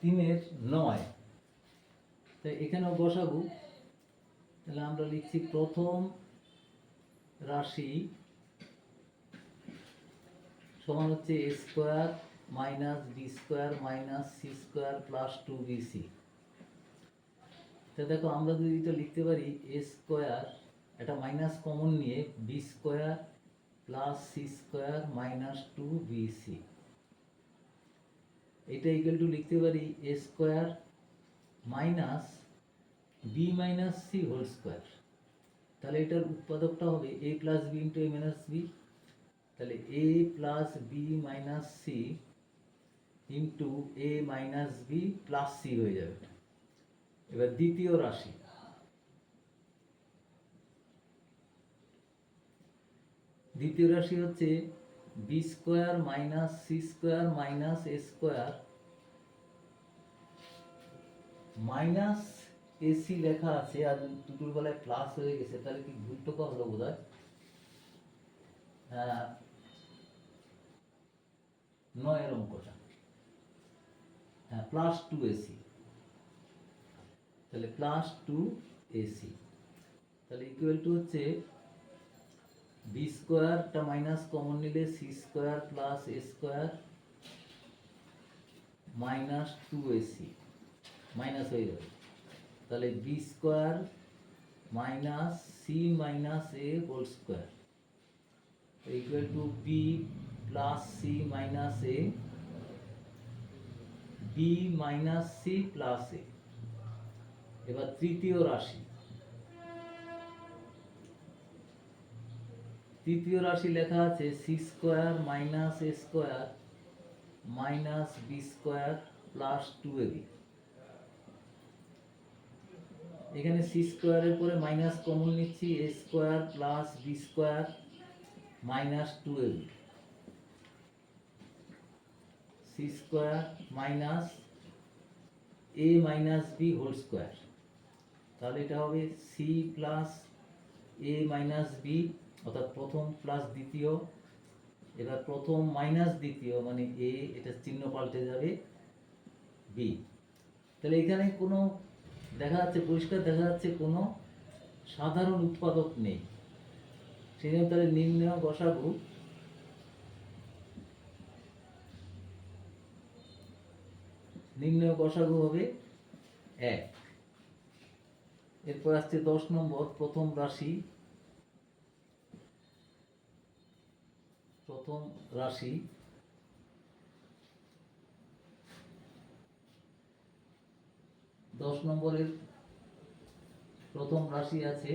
তিনের নয়। তাই এখানেও বসাবো। তাহলে আমরা লিখছি প্রথম রাশি সমান হচ্ছে A square minus B square minus C square plus two B C. তা দেখো, আমরা যদি এটা লিখতে পারি, এ স্কোয়ার একটা মাইনাস কমন নিয়ে B square plus C square minus two B C. এটা ইকুয়াল টু লিখতে পারি A square minus B minus C whole square তাহলে এটার উৎপাদকটা হবে A plus B into A minus B তাহলে A plus B minus C into A minus B plus C হয়ে যাবে। এবার দ্বিতীয় রাশি। দ্বিতীয় রাশি হচ্ছে B square minus C square minus A square minus A C লেখা আছে আর দুটোর বেলায় প্লাস হয়ে গেছে, তাহলে কি ভুলটুকু হলো বোধ হ্যাঁ নয়ের অঙ্কটা হ্যাঁ প্লাস টু এসি তাহলে প্লাস টু এসি তাহলে ইকুয়াল টু হচ্ছে বি স্কোয়ারটা মাইনাস কমন নিলে C square plus A square minus two A C minus হয়ে যাবে। তাহলে B square minus C minus A whole square equal to B plus C minus A B minus C plus A এবার তৃতীয় রাশি। তৃতীয় রাশি লেখা আছে C square minus A square minus B square plus two A B এখানে C স্কোয়ারের পরে মাইনাস কমন নিচ্ছি A square plus B square minus two A C square minus A minus B whole square তাহলে এটা হবে C plus A minus B অর্থাৎ প্রথম plus দ্বিতীয়। এবার প্রথম মাইনাস দ্বিতীয় মানে এ এটা চিহ্ন পাল্টে যাবে বি তাহলে এখানে কোনো দেখা যাচ্ছে পরিষ্কার, দেখা যাচ্ছে কোনো সাধারণ উৎপাদক নেই। জন্য তাহলে নির্ণয় বসাবো। নির্ণয় বসাগু হবে এক। এরপর আসছে দশ নম্বর, প্রথম রাশি। প্রথম রাশি। দশ নম্বরের প্রথম রাশি আছে।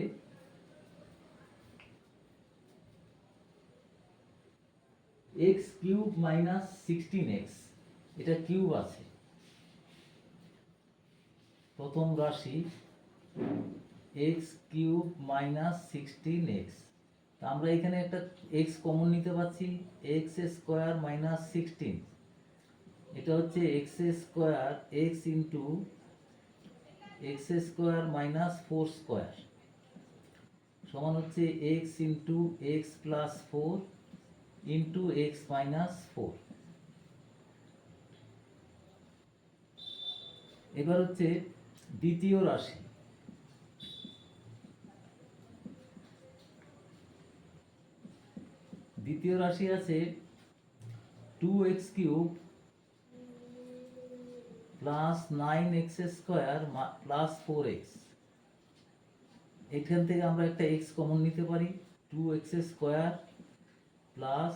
X cube minus sixteen X এটা কিউব আছে। প্রথম রাশি X cube minus sixteen X তা আমরা এখানে একটা এক্স কমন নিতে পারছি এক্স স্কোয়ার মাইনাস সিক্সটিন এটা হচ্ছে X square X into X square minus four square সমান হচ্ছে X into X plus four into X minus four. এবার হচ্ছে দ্বিতীয় রাশি। দ্বিতীয় রাশি আছে two X cube plus nine X square plus four X এখান থেকে আমরা একটা এক্স কমন নিতে পারি। Two X square plus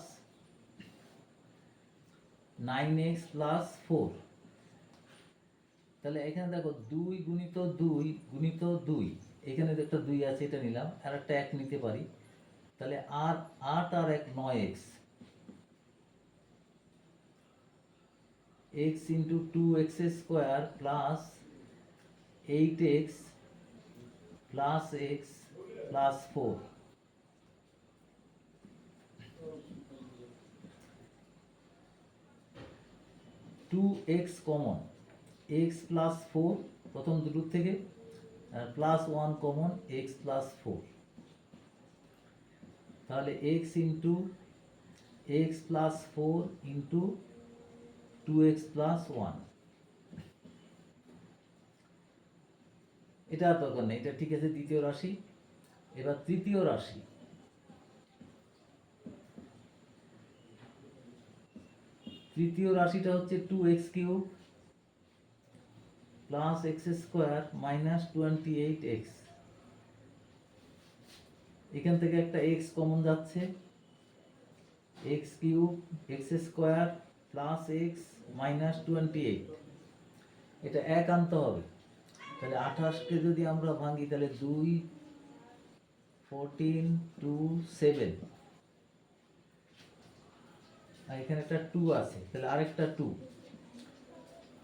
nine X plus four তাহলে এখানে দেখো দুই গুণিত দুই গুণিত দুই। এখানে একটা দুই আছে, এটা নিলাম। আর একটা এক নিতে পারি। তাহলে আট আট আর এক নয় x x into two x square plus eight x plus x plus four two x common x plus four প্রথম দুটোর থেকে plus one common x plus four তাহলে x into x plus four into two x plus one এটা আর দরকার নেই, এটা ঠিক আছে দ্বিতীয় রাশি। এবার তৃতীয় রাশি। তৃতীয় রাশিটা হচ্ছে two x cube plus x square minus twenty eight x এখান থেকে একটা এক্স কমন যাচ্ছে। X cube x square plus x minus twenty eight এটা এক আনতে হবে। তাহলে আঠাশকে যদি আমরা ভাঙি, তাহলে দুই ফোরটিন টু সেভেন আর এখানে একটা টু আছে, তাহলে আরেকটা টু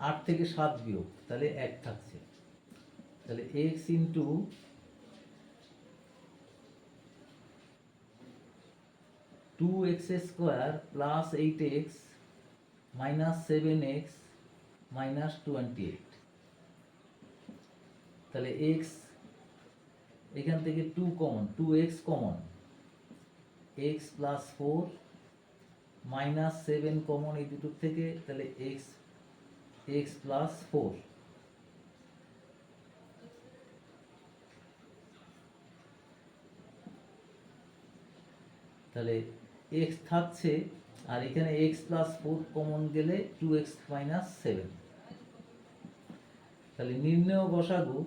আট থেকে সাত বিয়োগ, তাহলে এক থাকছে। তাহলে x into two x square plus eight x minus seven x minus twenty eight তাহলে এক্স এখান থেকে two common two x common x plus four minus seven common এই দুটোর থেকে, তাহলে এক্স এক্স প্লাস ফোর তাহলে এক্স থাকছে আর এখানে এক্স প্লাস ফোর কমন গেলে টু এক্স মাইনাস সেভেন তাহলে নির্ণয় বসাগু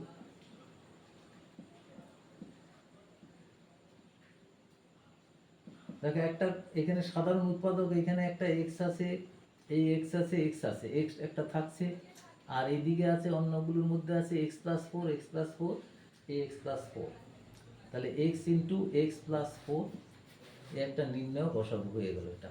দেখো একটা, এখানে সাধারণ উৎপাদক, এখানে একটা এক্স আছে, এই এক্স আছে এক্স আছে এক্স একটা থাকছে, আর এইদিকে আছে অন্যগুলোর মধ্যে আছে x plus four x plus four x plus four তাহলে x into x plus four একটা নির্ণয় বসাগু হয়ে গেল এটা।